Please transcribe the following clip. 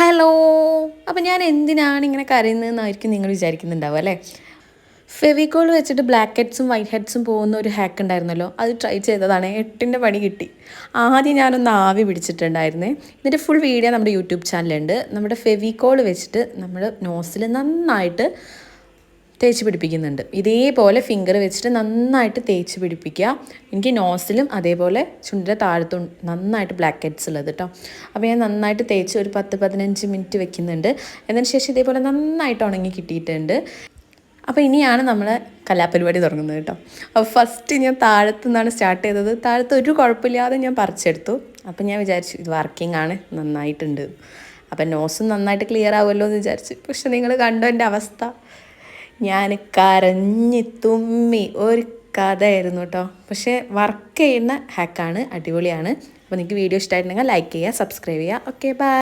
Hello അപ്പം ഞാൻ എന്തിനാണ് ഇങ്ങനെ കരയുന്നതെന്നായിരിക്കും നിങ്ങൾ വിചാരിക്കുന്നുണ്ടാവും അല്ലേ? ഫെവിക്കോൾ വെച്ചിട്ട് ബ്ലാക്ക് ഹെഡ്സും വൈറ്റ് ഹെഡ്സും പോകുന്ന ഒരു ഹാക്ക് ഉണ്ടായിരുന്നല്ലോ. അത് ട്രൈ ചെയ്തതാണ്. എട്ടിന്റെ പണി കിട്ടി. ആദ്യം ഞാനൊന്ന് ആവി പിടിച്ചിട്ടുണ്ടായിരുന്നേ. ഇതിന്റെ ഫുൾ വീഡിയോ നമ്മുടെ യൂട്യൂബ് ചാനലുണ്ട് നമ്മുടെ ഫെവിക്കോൾ വെച്ചിട്ട് നമ്മൾ നോസിൽ നന്നായിട്ട് തേച്ച് പിടിപ്പിക്കുന്നുണ്ട്. ഇതേപോലെ ഫിംഗർ വെച്ചിട്ട് നന്നായിട്ട് തേച്ച് പിടിപ്പിക്കുക. എനിക്ക് നോസിലും അതേപോലെ ചുണ്ടിന്റെ താഴത്തും നന്നായിട്ട് ബ്ലാക്ക് ഹെഡ്സ് ഉള്ളത് കേട്ടോ അപ്പോൾ ഞാൻ നന്നായിട്ട് തേച്ച് ഒരു പത്ത് പതിനഞ്ച് മിനിറ്റ് വെക്കുന്നുണ്ട്. എന്നതിന് ശേഷം ഇതേപോലെ നന്നായിട്ട് ഉണങ്ങി കിട്ടിയിട്ടുണ്ട്. അപ്പോൾ ഇനിയാണ് നമ്മൾ കലാപരിപാടി തുടങ്ങുന്നത് കേട്ടോ അപ്പോൾ ഫസ്റ്റ് ഞാൻ താഴത്തു നിന്നാണ് സ്റ്റാർട്ട് ചെയ്തത്. താഴത്ത് ഒരു കുഴപ്പമില്ലാതെ ഞാൻ പറിച്ചെടുത്തു. അപ്പം ഞാൻ വിചാരിച്ചു ഇത് വർക്കിംഗ് ആണ് നന്നായിട്ടുണ്ട്. അപ്പം നോസും നന്നായിട്ട് ക്ലിയർ ആവുമല്ലോ എന്ന് വിചാരിച്ചു. പക്ഷെ നിങ്ങൾ കണ്ടോ എന്റെ അവസ്ഥ? ഞാൻ കരഞ്ഞി തുമ്മി ഒരു കഥയായിരുന്നു കേട്ടോ. പക്ഷേ വർക്ക് ചെയ്യുന്ന ഹാക്കാണ് അടിപൊളിയാണ്. അപ്പോൾ നിങ്ങൾക്ക് വീഡിയോ ഇഷ്ടമായിട്ടുണ്ടെങ്കിൽ ലൈക്ക് ചെയ്യുക സബ്സ്ക്രൈബ് ചെയ്യുക. Okay bye